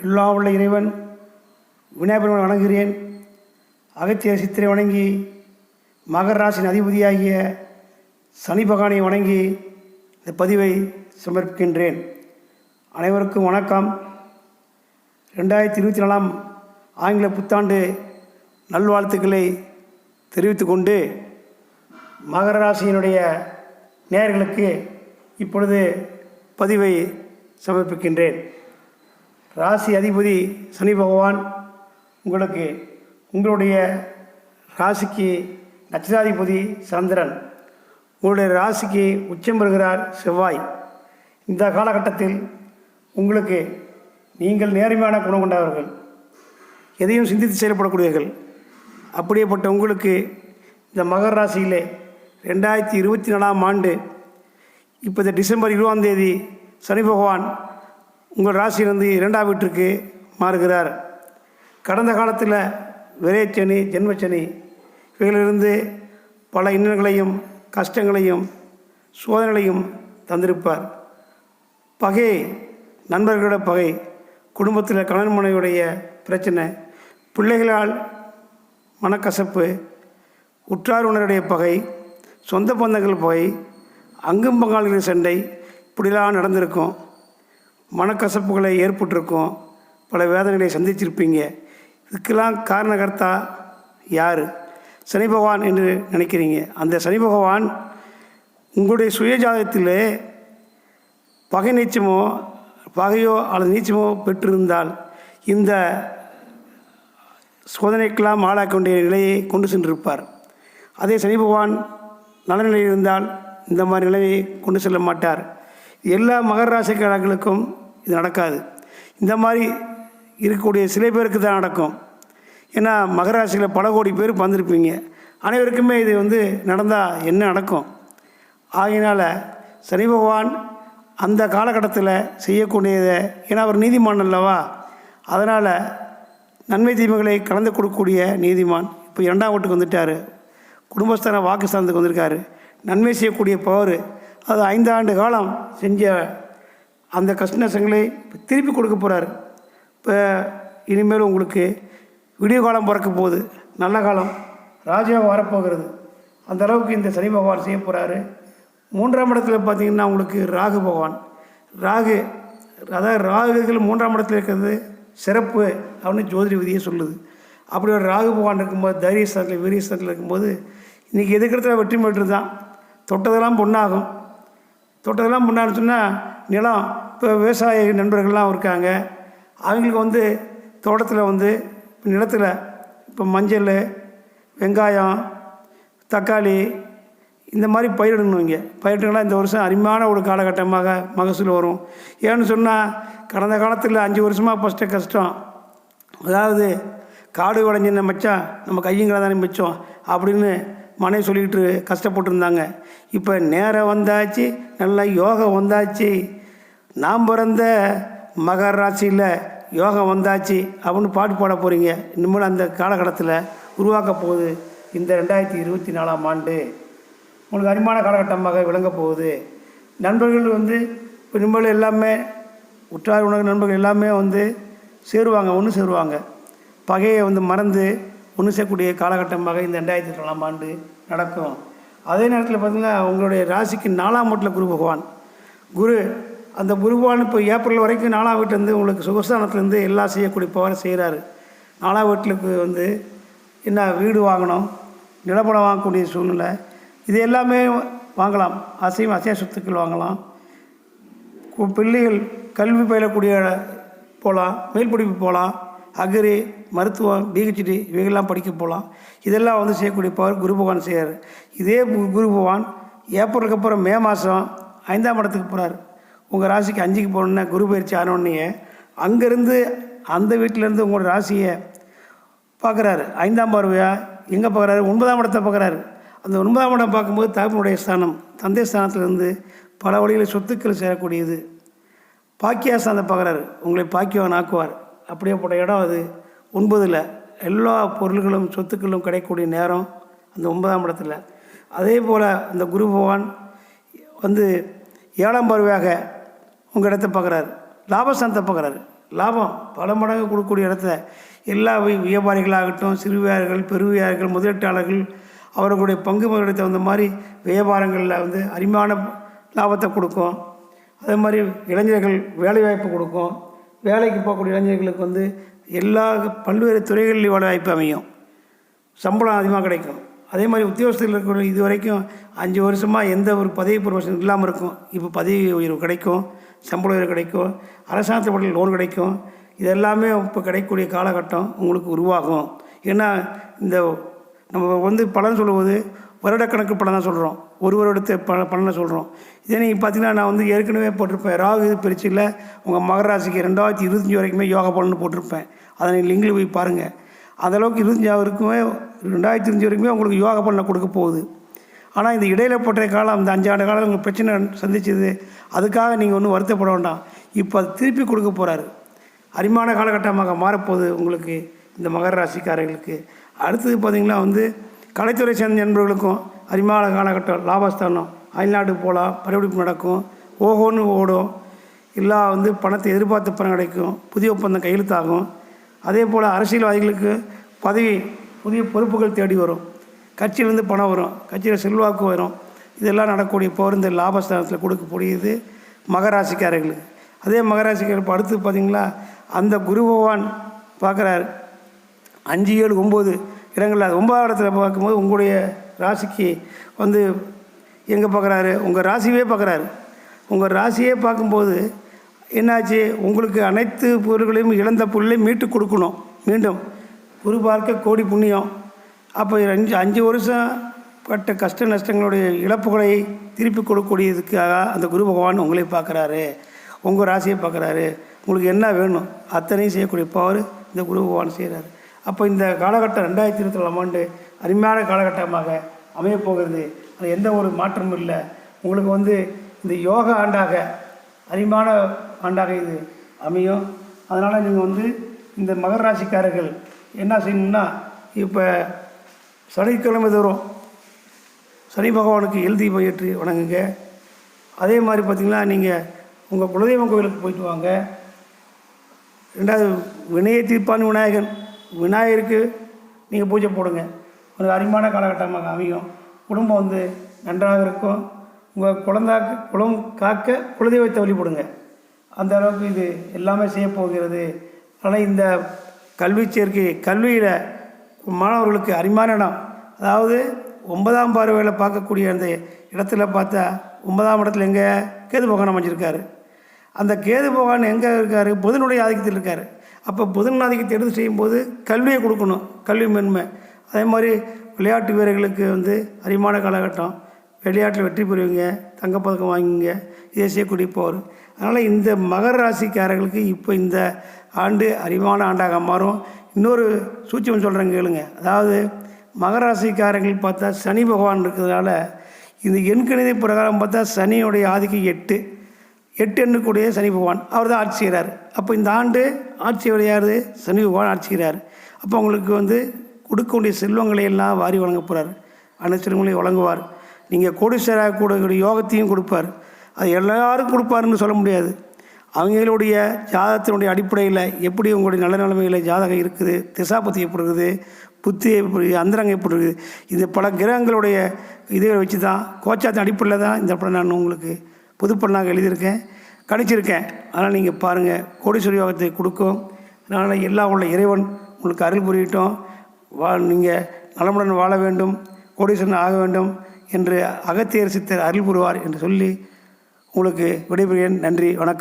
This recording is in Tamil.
எல்லாம் உள்ள இறைவன் விநாயகர் வணங்குகிறேன். அகத்திய சித்திரை வணங்கி மகர ராசியின் அதிபதியாகிய சனி பகவானை வணங்கி இந்த பதிவை சமர்ப்பிக்கின்றேன். அனைவருக்கும் வணக்கம். ரெண்டாயிரத்தி இருபத்தி நாலாம் ஆங்கில புத்தாண்டு நல்வாழ்த்துக்களை தெரிவித்து கொண்டு மகர ராசியினுடைய நேயர்களுக்கு இப்பொழுது பதிவை சமர்ப்பிக்கின்றேன். ராசி அதிபதி சனி பகவான் உங்களுக்கு உங்களுடைய ராசிக்கு நட்சத்திராதிபதி சந்திரன். உங்களுடைய ராசிக்கு உச்சம் பெறுகிறார் செவ்வாய். இந்த காலகட்டத்தில் உங்களுக்கு நீங்கள் நேர்மையான குணம் கொண்டவர்கள் எதையும் சிந்தித்து செயல்படக்கூடியவர்கள். அப்படியேப்பட்ட உங்களுக்கு இந்த மகர ராசியிலே ரெண்டாயிரத்தி இருபத்தி நாலாம் ஆண்டு இப்போ இந்த டிசம்பர் இருபதாம் தேதி சனி பகவான் உங்கள் ராசியிலிருந்து இரண்டாம் வீட்டிற்கு மாறுகிறார். கடந்த காலத்தில் விரைச்சனி ஜென்மச்சனி இவைகளிலிருந்து பல இன்னல்களையும் கஷ்டங்களையும் சோதனைகளையும் தந்திருப்பார். பகை நண்பர்களோட பகை குடும்பத்தில் கணவன் மனைவியுடைய பிரச்சனை பிள்ளைகளால் மனக்கசப்பு உற்றார் உணருடைய பகை சொந்த பந்தங்கள் பகை அங்கும் பங்காளிகள் சண்டை இப்படிலாம் நடந்திருக்கும். மனக்கசப்புகளை ஏற்பட்டிருக்கும். பல வேதனைகளை சந்திச்சிருப்பீங்க இதுக்கெல்லாம் காரணகர்த்தா யார்? சனி பகவான் என்று நினைக்கிறீங்க. அந்த சனி பகவான் உங்களுடைய சுயஜாதகத்திலே பகை நீச்சமோ பகையோ அல்லது நீச்சமோ பெற்றிருந்தால் இந்த சோதனைக்கெல்லாம் ஆளாக்க வேண்டிய நிலையை கொண்டு சென்றிருப்பார். அதே சனி பகவான் நலநிலையில் இருந்தால் இந்த மாதிரி நிலையை கொண்டு செல்ல மாட்டார். எல்லா மகர ராசிக்காரர்களுக்கும் இது நடக்காது. இந்த மாதிரி இருக்கக்கூடிய சில பேருக்கு தான் நடக்கும். ஏன்னா மகராசியில் பல கோடி பேர் வந்திருப்பீங்க அனைவருக்குமே இது வந்து நடந்தால் என்ன நடக்கும்? ஆகையினால் சனி பகவான் அந்த காலகட்டத்தில் செய்யக்கூடியதை ஏன்னா அவர் நீதிமான் அல்லவா? அதனால் நன்மை தீமைகளை கலந்து கொடுக்கக்கூடிய நீதிமான் இப்போ இரண்டாம் வீட்டுக்கு வந்துட்டார். குடும்பஸ்தான வாக்குஸ்தானத்துக்கு வந்திருக்காரு. நன்மை செய்யக்கூடிய பவர் அது ஐந்தாண்டு காலம் செஞ்ச அந்த கஷ்ட நஷ்டங்களை திருப்பி கொடுக்க போகிறார் இப்போ இனிமேல் உங்களுக்கு விடிய காலம் பிறக்க போகுது. நல்ல காலம். ராஜா வரப்போகிறது. அந்த அளவுக்கு இந்த சனி பகவான் செய்ய போகிறாரு மூன்றாம் இடத்துல பார்த்தீங்கன்னா உங்களுக்கு ராகு பகவான். ராகு அதாவது ராகுகள் மூன்றாம் இடத்துல இருக்கிறது சிறப்பு அப்படின்னு ஜோதிட விதியை சொல்லுது. அப்படி ஒரு ராகு பகவான் இருக்கும்போது தைரியஸ்தானத்தில் வீரியஸ்தானத்தில் இருக்கும்போது இன்றைக்கி எதுக்கிறதுல வெற்றி பெற்று தான் தொட்டதெல்லாம் பொண்ணாகும். தோட்டத்தெல்லாம் முன்னாடி சொன்னால் நிலம் இப்போ விவசாய நண்பர்கள்லாம் இருக்காங்க. அவங்களுக்கு வந்து தோட்டத்தில் வந்து நிலத்தில் இப்போ மஞ்சள் வெங்காயம் தக்காளி இந்த மாதிரி பயிரிடணும் இங்கே. பயிரிட்டுங்களா இந்த வருஷம் அருமையான ஒரு காலகட்டமாக மகசூல் வரும். ஏன்னு சொன்னால் கடந்த காலத்தில் அஞ்சு வருஷமாக ஃபஸ்ட்டு கஷ்டம். அதாவது காடு விளைஞ்சின மச்சான் நம்ம கையுங்களை தானே மிச்சம் அப்படின்னு மனைவி சொல்லிக்கிட்டு கஷ்டப்பட்டுருந்தாங்க. இப்போ நேரம் வந்தாச்சு நல்லா யோகம் வந்தாச்சு. நாம் பிறந்த மகர ராசியில் யோகம் வந்தாச்சு அப்படின்னு பாட்டு பாட போகிறீங்க இனிமேல் அந்த காலகட்டத்தில் உருவாக்க போகுது இந்த ரெண்டாயிரத்தி இருபத்தி நாலாம் ஆண்டு. உங்களுக்கு அருமையான காலகட்டமாக விளங்க போகுது. நண்பர்கள் வந்து இப்போ இனிமேல் எல்லாமே உற்றார் உணவு நண்பர்கள் எல்லாமே வந்து சேருவாங்க ஒன்று சேருவாங்க. பகையை வந்து மறந்து ஒன்று செய்யக்கூடிய காலகட்டமாக இந்த ரெண்டாயிரத்தி நாலாம் ஆண்டு நடக்கும். அதே நேரத்தில் பார்த்திங்கன்னா உங்களுடைய ராசிக்கு நாலாம் வீட்டில் குரு பகவான். குரு அந்த குருபகவான் இப்போ ஏப்ரல் வரைக்கும் நாலாம் வீட்டிலேருந்து உங்களுக்கு சுகஸ்தானத்துலேருந்து எல்லாம் செய்யக்கூடிய பவரை செய்கிறாரு நாலாம் வீட்டிலுக்கு வந்து என்ன வீடு வாங்கணும் நிலப்படம் வாங்கக்கூடிய சூழ்நிலை. இது எல்லாமே வாங்கலாம். அசையும் அசைய சொத்துக்கள் வாங்கலாம். கு- பிள்ளைகள் கல்வி பயிலக்கூடிய போகலாம் மேல் படிப்பு போகலாம் அக்ரி மருத்துவம் பிஹெச்டி இவைகள்லாம் படிக்க போகலாம். இதெல்லாம் வந்து செய்யக்கூடிய பவர் குரு பகவான் செய்கிறார் இதே குரு பகவான் ஏப்ரலுக்கு அப்புறம் மே மாதம் ஐந்தாம் இடத்துக்கு போகிறார் உங்கள் ராசிக்கு அஞ்சுக்கு போகணுன்னா குரு பயிற்சி ஆனோடனே அங்கேருந்து அந்த வீட்டிலேருந்து உங்களோட ராசியை பார்க்குறாரு. ஐந்தாம் பார்வையாக எங்கே பார்க்குறாரு? ஒன்பதாம் இடத்தை பார்க்குறாரு. அந்த ஒன்பதாம் இடம் பார்க்கும்போது தகப்பனுடைய ஸ்தானம் தந்தை ஸ்தானத்திலிருந்து பல வழிகளில் சொத்துக்கள் சேரக்கூடியது. பாக்கியாஸ்தானத்தை பார்க்குறாரு. உங்களை பாக்கியவன் ஆக்குவார். அப்படியேப்பட்ட இடம் அது. ஒன்பதில் எல்லா பொருள்களும் சொத்துக்களும் கிடைக்கக்கூடிய நேரம் அந்த ஒன்பதாம் இடத்துல. அதே போல் அந்த குரு பகவான் வந்து ஏழாம் பார்வையாக உங்கள் இடத்த பார்க்குறாரு. லாபஸ்தானத்தை பார்க்குறாரு. லாபம் பல மடங்கு கொடுக்கக்கூடிய இடத்துல எல்லா வியாபாரிகளாகட்டும் சிறு பெருவியார்கள் முதலீட்டாளர்கள் அவர்களுடைய பங்கு முதலீடு தகுந்த மாதிரி வியாபாரங்களில் வந்து அருமையான லாபத்தை கொடுக்கும். அதே மாதிரி இளைஞர்கள் வேலைவாய்ப்பு கொடுக்கும். வேலைக்கு போகக்கூடிய இளைஞர்களுக்கு வந்து எல்லா பல்வேறு துறைகளில் வேலைவாய்ப்பு அமையும். சம்பளம் அதிகமாக கிடைக்கும். அதே மாதிரி உத்தியோகத்தில் இருக்கிற இது வரைக்கும் அஞ்சு வருஷமாக எந்த ஒரு பதவி ப்ரொமோஷன் இல்லாமல் இருக்கும். இப்போ பதவி உயர்வு கிடைக்கும் சம்பள உயர்வு கிடைக்கும் அரசாங்கத்தை பட்டியல் லோன் கிடைக்கும். இதெல்லாமே இப்போ கிடைக்கக்கூடிய காலகட்டம் உங்களுக்கு உருவாகும். ஏன்னா இந்த நம்ம வந்து பலன் சொல்லுவது வருடக்கணக்கு பலனாக சொல்கிறோம் ஒரு வருடத்தை ப பலனை சொல்கிறோம் இதே நீங்கள் பார்த்தீங்கன்னா நான் வந்து ஏற்கனவே போட்டிருப்பேன். ராகு பிரிச்சில் உங்கள் மகராசிக்கு ரெண்டாயிரத்தி இருபத்தஞ்சி வரைக்குமே யோகா பலன் போட்டிருப்பேன். அதை நீங்கள் லிங்கில் போய் பாருங்கள் அந்தளவுக்கு இருபத்தஞ்சா இருபத்தஞ்சாவது வரைக்குமே ரெண்டாயிரத்தி இருபத்தஞ்சி வரைக்குமே உங்களுக்கு யோகா பலனை கொடுக்க போகுது. ஆனால் இந்த இடையில போட்ட காலம் அந்த அஞ்சாண்டு காலம் உங்களுக்கு பிரச்சனை சந்திச்சது. அதுக்காக நீங்கள் ஒன்றும் வருத்தப்பட வேண்டாம். இப்போ அது திருப்பி கொடுக்க போகிறாரு அரிமான காலகட்டமாக மாறப்போகுது உங்களுக்கு இந்த மகர ராசிக்காரர்களுக்கு. அடுத்தது பார்த்திங்கன்னா வந்து கலைத்துறை சேர்ந்த நண்பர்களுக்கும் அரிமான காலகட்டம் லாபஸ்தானம் அயல்நாட்டுக்கு போகலாம் படப்பிடிப்பு நடக்கும் ஓஹோன்னு ஓடும். எல்லா வந்து பணத்தை எதிர்பார்த்த பணம் கிடைக்கும் புதிய ஒப்பந்தம் கையெழுத்தாகும். அதே போல் அரசியல்வாதிகளுக்கு பதவி புதிய பொறுப்புகள் தேடி வரும். கட்சியிலேருந்து பணம் வரும் கட்சியில் செல்வாக்கு வரும். இதெல்லாம் நடக்கக்கூடிய போர் இந்த லாபஸ்தானத்தில் கொடுக்கக்கூடியது மகராசிக்காரர்களுக்கு. அதே மகராசிக்காரர் இப்போ அடுத்து பார்த்தீங்களா அந்த குரு பகவான் பார்க்குறாரு அஞ்சு ஏழு ஒம்பது இடங்களில் அது ஒன்பதாம் இடத்துல பார்க்கும்போது உங்களுடைய ராசிக்கு வந்து எங்கே பார்க்குறாரு? உங்கள் ராசியே பார்க்குறாரு. உங்கள் ராசியே பார்க்கும்போது என்னாச்சு? உங்களுக்கு அனைத்து பொருள்களையும் இழந்த பொருளையும் மீட்டு கொடுக்கணும். மீண்டும் குரு பார்க்க கோடி புண்ணியம். அப்போ அஞ்சு அஞ்சு வருஷம் பட்ட கஷ்ட நஷ்டங்களுடைய இழப்புகளை திருப்பி கொடுக்கக்கூடியதுக்காக அந்த குரு பகவான் உங்களை பார்க்குறாரு. உங்கள் ராசியை பார்க்குறாரு. உங்களுக்கு என்ன வேணும்? அத்தனையும் செய்யக்கூடிய பவர் இந்த குரு பகவான் செய்கிறாரு அப்போ இந்த காலகட்டம் ரெண்டாயிரத்தி இருபத்தி நாலாம் ஆண்டு அருமையான காலகட்டமாக அமையப் போகிறது. அது எந்த ஒரு மாற்றமும் இல்லை. உங்களுக்கு வந்து இந்த யோகா ஆண்டாக அருமையான ஆண்டாக இது அமையும். அதனால் நீங்கள் வந்து இந்த மகர ராசிக்காரர்கள் என்ன செய்யணும்னா இப்போ சனிக்கிழமை தோறும் சனி பகவானுக்கு எழுதி போயிட்டு வணங்குங்க. அதே மாதிரி பார்த்திங்கன்னா நீங்கள் உங்கள் குலதெய்வம் கோயிலுக்கு போயிட்டு வாங்க. ரெண்டாவது வினய தீர்ப்பான் விநாயகன் விநாயகருக்கு நீங்கள் பூஜை போடுங்க. ஒரு அருமையான காலகட்டமாக அமையும். குடும்பம் வந்து நன்றாக இருக்கும். உங்கள் குழந்தாக்கு குலம் காக்க குலதெய்வத்தை வழிபடுங்க. அந்த அளவுக்கு இது எல்லாமே செய்ய போகிறது. ஆனால் இந்த கல்வி சேர்க்கை கல்வியில் மாணவர்களுக்கு அருமையான இடம். அதாவது ஒன்பதாம் பார்வையில் பார்க்கக்கூடிய அந்த இடத்துல பார்த்தா ஒன்பதாம் இடத்துல எங்கே? கேது பகவான் அமைஞ்சிருக்காரு. அந்த கேது பகவான் எங்கே இருக்கார்? புதனுடைய ஆதிக்கத்தில் இருக்கார். அப்போ புதன் ஆதிக்கத்தை எடுத்து செய்யும்போது கல்வியை கொடுக்கணும் கல்வி மென்மை. அதே மாதிரி விளையாட்டு வீரர்களுக்கு வந்து அரிமான காலகட்டம். விளையாட்டில் வெற்றி பெறுவீங்க தங்கப்பதக்கம் வாங்குவீங்க இதை செய்யக்கூடிய போர். அதனால் இந்த மகர ராசிக்காரர்களுக்கு இப்போ இந்த ஆண்டு அறிவான ஆண்டாக மாறும். இன்னொரு சூட்சம் சொல்கிறேங்க கேளுங்க. அதாவது மகர ராசிக்காரர்கள் பார்த்தா சனி பகவான் இருக்கிறதுனால இந்த எண்கணித பிரகாரம் பார்த்தா சனியுடைய ஆதிக்கம் எட்டு. எட்டு எண்ணுக்குடைய சனி பகவான் அவர் தான் ஆட்சி செய்கிறார் அப்போ இந்த ஆண்டு ஆட்சி விளையாடுது சனி பகவான் ஆட்சி செய்கிறார் அப்போ உங்களுக்கு வந்து கொடுக்கக்கூடிய செல்வங்களை எல்லாம் வாரி வழங்க போகிறார் அனைத்து செல்வங்களையும் வழங்குவார். நீங்கள் கோடீஸ்வராக கூடக்கூடிய யோகத்தையும் கொடுப்பார். அது எல்லாரும் கொடுப்பாருன்னு சொல்ல முடியாது. அவங்களுடைய ஜாதகத்தினுடைய அடிப்படையில் எப்படி உங்களுடைய நல்ல நிலைமையில் ஜாதகம் இருக்குது திசாபத்தி எப்படி இருக்குது புத்தி எப்படி அந்தரங்கம் எப்படி இருக்குது இது பல கிரகங்களுடைய இதை வச்சு தான் கோச்சாத்தின் அடிப்படையில் தான் இந்த படம் நான் உங்களுக்கு புதுப்பண்ணாக எழுதியிருக்கேன் கணிச்சிருக்கேன். அதனால் நீங்கள் பாருங்கள் கோடீஸ்வரி யோகத்தை கொடுக்கும். அதனால் எல்லாம் உள்ள இறைவன் உங்களுக்கு அருள் புரியட்டும். வா நீங்கள் நலமுடன் வாழ வேண்டும் கோடீஸ்வரன் ஆக வேண்டும் என்று அகத்தியர் சித்தர் அருள் புரிவார் என்று சொல்லி உங்களுக்கு விடைபெறுகிறேன். நன்றி வணக்கம்.